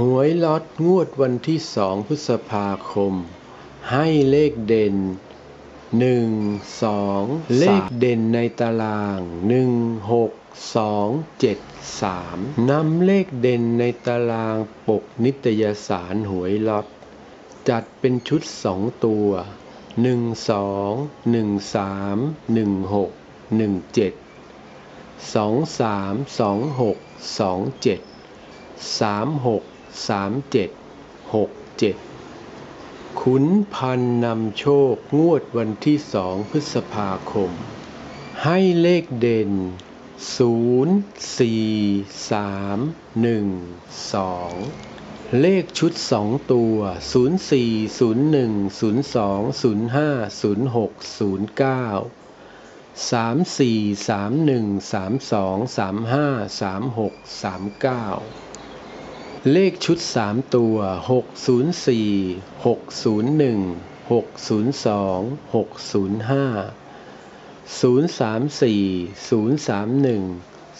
หวยล็อตงวดวันที่สองพฤษภาคม ให้เลขเด่นหนึ่งสองเลขเด่นในตารางหนึ่งหกสองเจ็ดสามนำเลขเด่นในตารางปกนิตยสารหวยล็อต จัดเป็นชุดสองตัวหนึ่งสองหนึ่งสามหนึ่งหกหนึ่งเจ็ดสองสามสองหกสองเจ็ดสามหก สามเจ็ดหกเจ็ดขุนพันนำโชคงวดวันที่สองพฤษภาคม ให้เลขเด่นศูนย์สี่สามหนึ่งสองเลขชุดสองตัว 04 01 02 05 06 09 3 4 3 1 3 2 3 5 3 6 3 9 เลขชุดสามตัวหกศูนย์สี่หกศูนย์หนึ่งหกศูนย์สองหกศูนย์ห้าศูนย์สามสี่ศูนย์สามหนึ่ง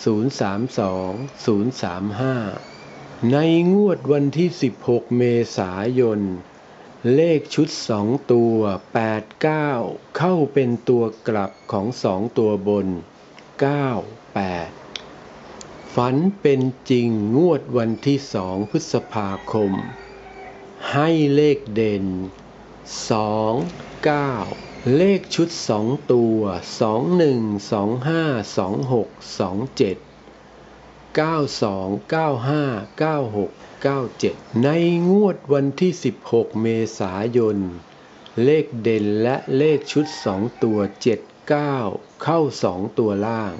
ศูนย์สามสองศูนย์สามห้าในงวดวันที่สิบหกเมษายน เลขชุดสองตัวแปดเก้าเข้าเป็นตัวกลับของสองตัวบนเก้าแปด ฝันเป็นจริงงวดวันที่สองพฤษภาคม ให้เลขเด่นสองเก้าเลขชุดสองตัวสองหนึ่งสองห้าสองหกสองเจ็ดเก้าสองเก้าห้าเก้าหกเก้าเจ็ดในงวดวันที่สิบหกเมษายน เลขเด่นและเลขชุดสองตัวเจ็ดเก้าเข้าสองตัวล่าง